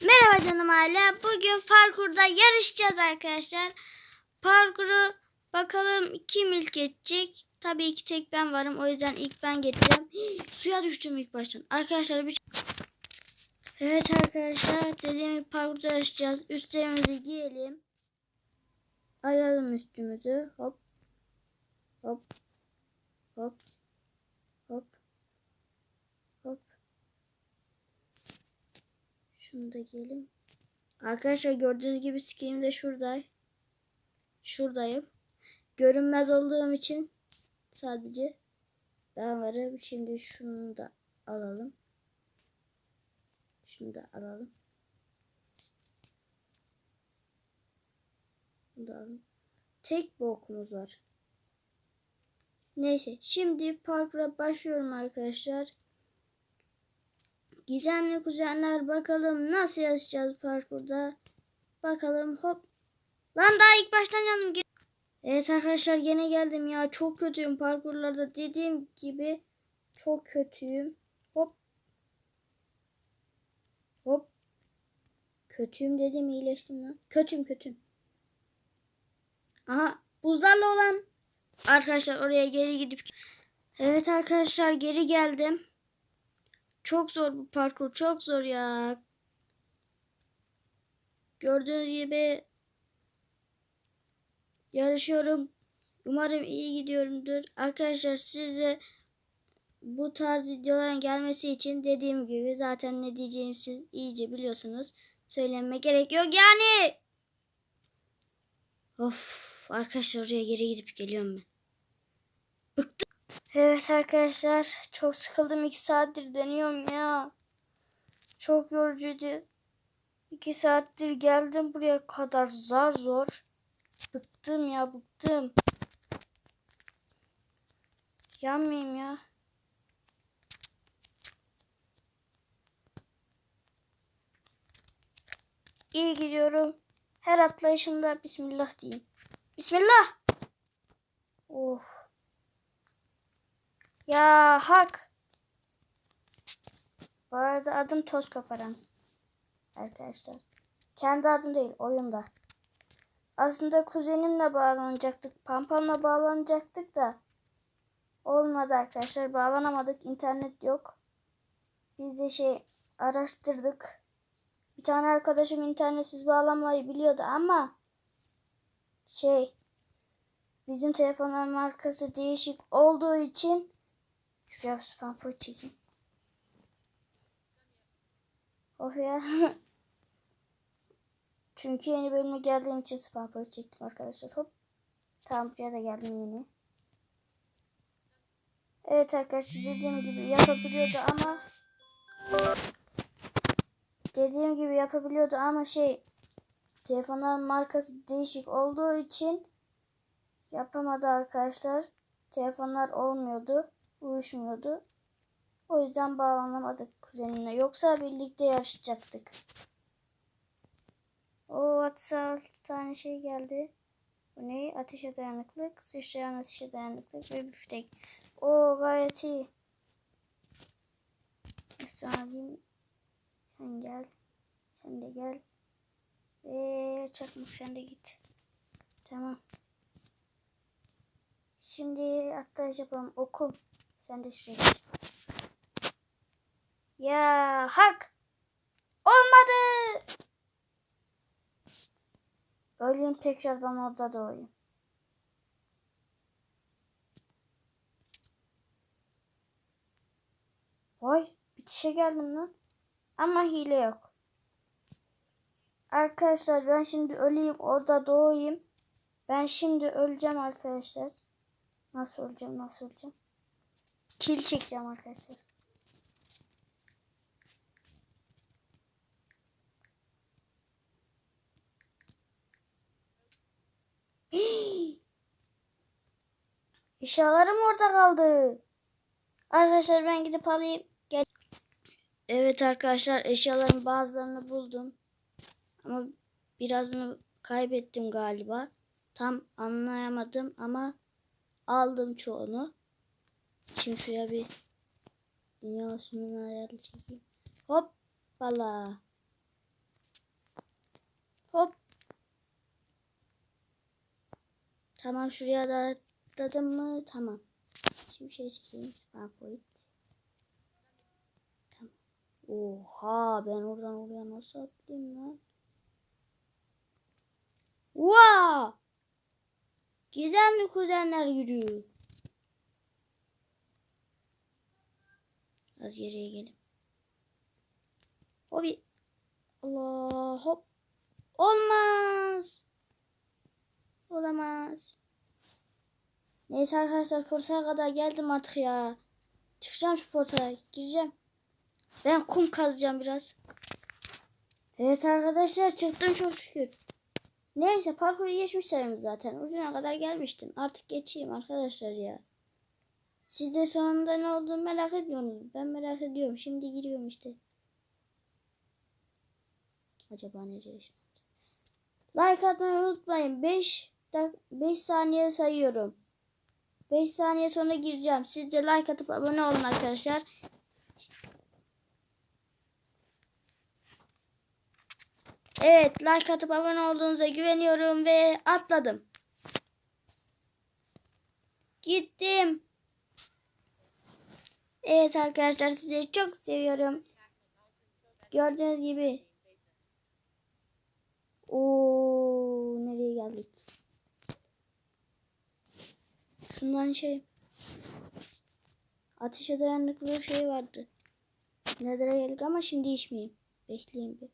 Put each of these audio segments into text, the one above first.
Merhaba canım aile. Bugün parkurda yarışacağız arkadaşlar. Parkuru bakalım kim ilk geçecek. Tabii ki tek ben varım. O yüzden ilk ben geçeceğim. Suya düştüm ilk baştan. Arkadaşlar bir... Evet arkadaşlar dediğim gibi parkurda yarışacağız. Üstlerimizi giyelim. Alalım üstümüzü. Hop. Hop. Hop. Hop. Hop. Şunu da giyelim. Arkadaşlar gördüğünüz gibi skinim de şurada. Şuradayım. Görünmez olduğum için sadece ben varım. Şimdi şunu da alalım. Şunu da alalım. Bunu da alalım. Tek bir var. Neyse şimdi parkura başlıyorum arkadaşlar. Gizemli kuzenler bakalım nasıl yaşayacağız parkurda. Bakalım hop. Lan daha ilk baştan yandım. Evet arkadaşlar gene geldim ya. Çok kötüyüm parkurlarda. Dediğim gibi çok kötüyüm. Hop. Hop. Kötüyüm dedim iyileştim lan. Kötüyüm kötüyüm. Aha buzlarla olan arkadaşlar oraya geri gidip Evet arkadaşlar geri geldim. Çok zor bu parkur. Çok zor ya. Gördüğünüz gibi yarışıyorum. Umarım iyi gidiyorumdur. Arkadaşlar size bu tarz videoların gelmesi için dediğim gibi zaten ne diyeceğimi siz iyice biliyorsunuz. Söylenme gerek yok yani. Of arkadaşlar oraya geri gidip geliyorum ben. Bıktım. Evet arkadaşlar çok sıkıldım. 2 saattir deniyorum ya. Çok yorucuydu. 2 saattir geldim buraya kadar zar zor. Bıktım ya bıktım. Yanmayayım ya. İyi gidiyorum. Her atlayışımda Bismillah diyeyim. Bismillah. Of. Ya hak. Bu arada adım Toz Koparan. Arkadaşlar. Kendi adım değil oyunda. Aslında kuzenimle bağlanacaktık. Pampamla bağlanacaktık da. Olmadı arkadaşlar. Bağlanamadık. İnternet yok. Biz de şey araştırdık. Bir tane arkadaşım internetsiz bağlanmayı biliyordu ama şey bizim telefonlar markası değişik olduğu için Şuraya spam point çekeyim. Of ya. Çünkü yeni bölüme geldiğim için spam point çektim arkadaşlar. Hop. Tamam buraya da geldim yeni. Evet arkadaşlar dediğim gibi yapabiliyordu ama dediğim gibi yapabiliyordu ama şey telefonların markası değişik olduğu için yapamadı arkadaşlar. Telefonlar olmuyordu uyuşmuyordu. O yüzden bağlanamadık kuzenimle. Yoksa birlikte yarışacaktık. O WhatsApp tane şey geldi. Bu ne? Ateşe dayanıklık, sıçrayan ateşe dayanıklık ve büftek. O gayet iyi. Üstüne alayım. Sen gel. Sen de gel. Ve çakmak sen de git. Tamam. Şimdi atlayış yapalım. Okul. Sen de şuraya. Ya hak. Olmadı. Öleyim tekrardan orada doğayım. Vay bitişe geldim lan. Ama hile yok. Arkadaşlar ben şimdi öleyim orada doğayım. Ben şimdi öleceğim arkadaşlar. Nasıl öleceğim nasıl öleceğim. Kil çekeceğim arkadaşlar. Eşyalarım orada kaldı. Arkadaşlar ben gidip alayım. Gel. Evet arkadaşlar eşyaların bazılarını buldum. Ama birazını kaybettim galiba. Tam anlayamadım ama aldım çoğunu. Şimdi şuraya bir dünya ışınını ayarlı çekeyim. Hoppala. Hop. Tamam şuraya da atladım mı? Tamam. Şimdi şey çekeyim. PowerPoint. Tamam. Oha ben oradan oraya nasıl atlayayım lan? Wow! Gizemli kuzenler yürüyor. Az geriye gelin. Hobi. Allah hop. Olmaz. Olamaz. Neyse arkadaşlar portaya kadar geldim artık ya. Çıkacağım şu portaya. Gireceğim. Ben kum kazacağım biraz. Evet arkadaşlar çıktım çok şükür. Neyse parkuru geçmiş sayımız zaten. Ucuna kadar gelmiştim. Artık geçeyim arkadaşlar ya. Siz de sonunda ne olduğunu merak ediyorsunuz. Ben merak ediyorum. Şimdi giriyorum işte. Acaba nereye şimdi? Like atmayı unutmayın. 5 5 saniye sayıyorum. 5 saniye sonra gireceğim. Siz de like atıp abone olun arkadaşlar. Evet like atıp abone olduğunuza güveniyorum ve atladım. Gittim. Evet arkadaşlar sizi çok seviyorum. Gördüğünüz gibi. Oo nereye geldik? Şunların şey ateşe dayanıklı şey vardı. Nedir'e geldik ama şimdi içmeyeyim. Bekleyeyim bir.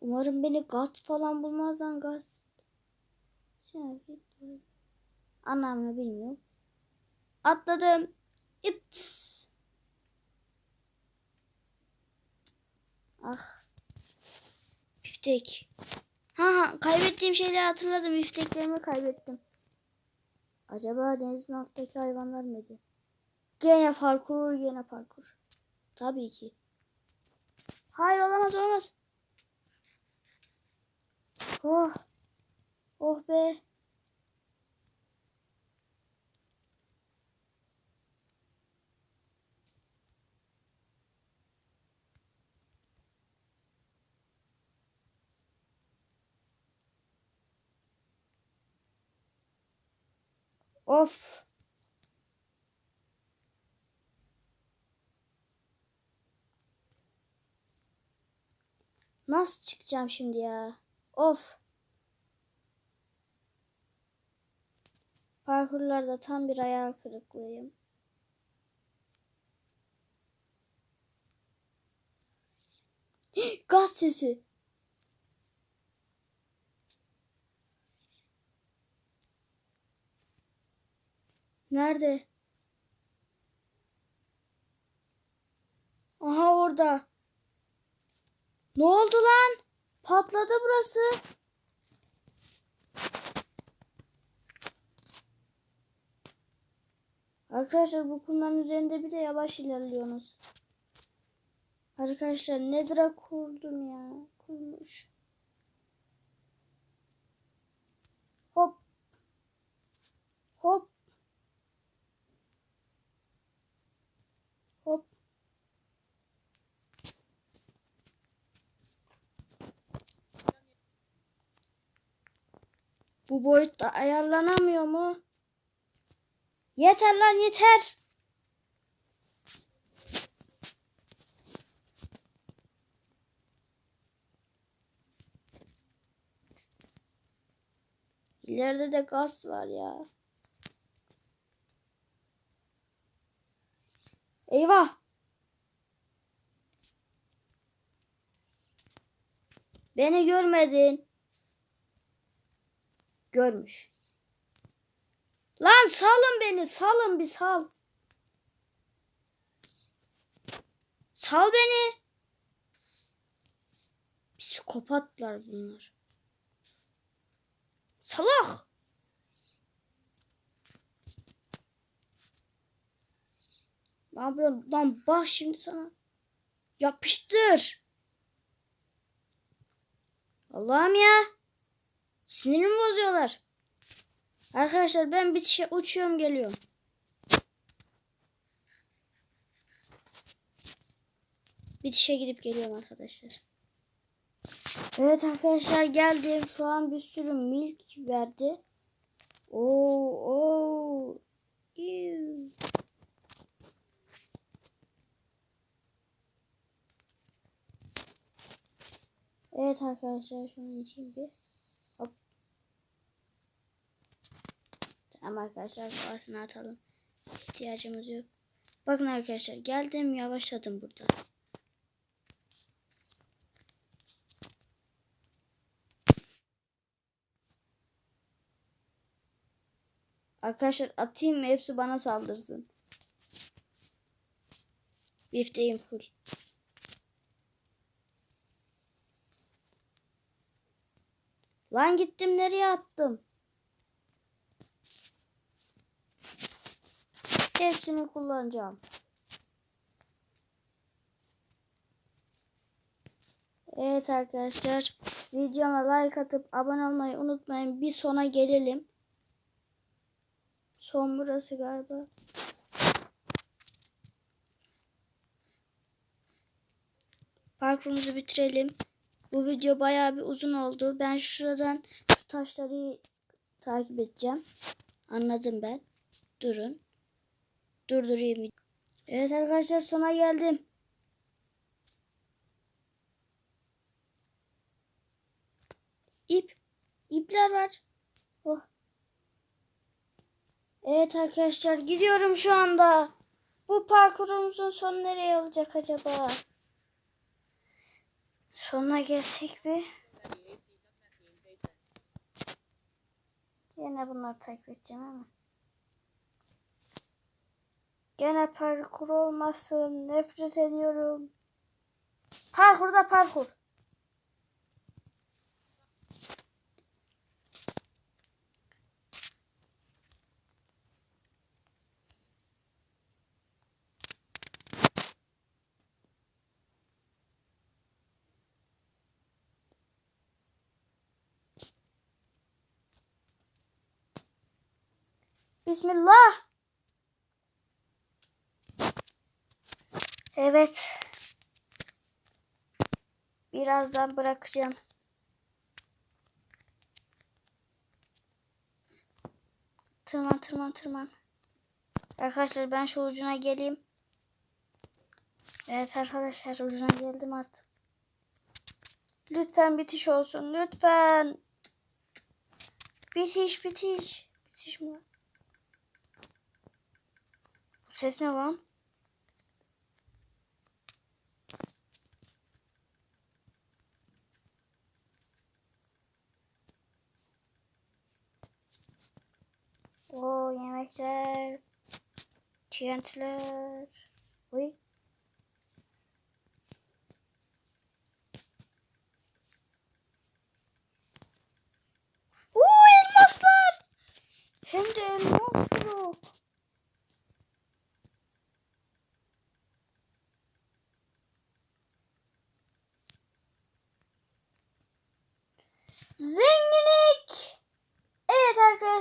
Umarım beni gaz falan bulmazdan gaz. Anlamını bilmiyorum. Atladım. İps. Ah. Biftek. Ha ha kaybettiğim şeyleri hatırladım. Bifteklerimi kaybettim. Acaba denizin alttaki hayvanlar mıydı? Gene parkur, gene parkur. Tabii ki. Hayır olamaz olamaz. Oh. Oh be. Of. Nasıl çıkacağım şimdi ya? Of. Parkurlarda tam bir hayal kırıklığıyım. Gaz sesi. Nerede? Aha orada. Ne oldu lan? Patladı burası. Arkadaşlar bu kumların üzerinde bir de yavaş ilerliyorsunuz. Arkadaşlar Nedir'a kurdum ya. Kurmuş. Hop. Hop. Bu boyutta ayarlanamıyor mu? Yeter lan yeter. İleride de gaz var ya. Eyvah. Beni görmedin. Görmüş. Lan salın beni. Salın bir sal. Sal beni. Psikopatlar bunlar. Salak. Ne yapıyorsun? Lan bak şimdi sana. Yapıştır. Allah'ım ya. Sinirimi bozuyorlar. Arkadaşlar ben bitişe uçuyorum geliyorum. Bitişe gidip geliyorum arkadaşlar. Evet arkadaşlar geldim. Şu an bir sürü milk verdi. Oo, oo. Ew. Evet arkadaşlar şu an için bir Tamam arkadaşlar kafasını atalım. İhtiyacımız yok. Bakın arkadaşlar geldim yavaşladım burada. Arkadaşlar atayım mı hepsi bana saldırsın. Bifteyim full. Lan gittim nereye attım? Hepsini kullanacağım. Evet arkadaşlar videoma like atıp abone olmayı unutmayın. Bir sona gelelim. Son burası galiba. Parkurumuzu bitirelim. Bu video bayağı bir uzun oldu. Ben şuradan şu taşları takip edeceğim. Anladım ben. Durun. Durdurayım. Evet arkadaşlar sona geldim. İp. İpler var. Oh. Evet arkadaşlar gidiyorum şu anda. Bu parkurumuzun sonu nereye olacak acaba? Sonuna gelsek bir. Yine bunları takip edeceğim ama. Gene parkur olmasın. Nefret ediyorum. Parkurda parkur. Bismillah. Evet. Birazdan bırakacağım. Tırman tırman tırman. Arkadaşlar ben şu ucuna geleyim. Evet arkadaşlar ucuna geldim artık. Lütfen bitiş olsun. Lütfen. Bitiş bitiş. Bitiş mi? Bu ses ne lan? Oo yemekler. TNT'ler. Uy. Oo elmaslar. Hem de elmas yok. Zenginlik.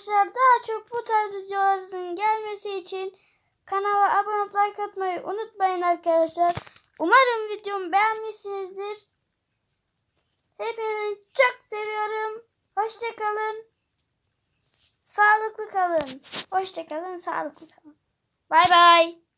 Arkadaşlar daha çok bu tarz videoların gelmesi için kanala abone olup like atmayı unutmayın arkadaşlar. Umarım videomu beğenmişsinizdir. Hepinizi çok seviyorum. Hoşçakalın. Sağlıklı kalın. Hoşçakalın, sağlıklı kalın. Bay bay.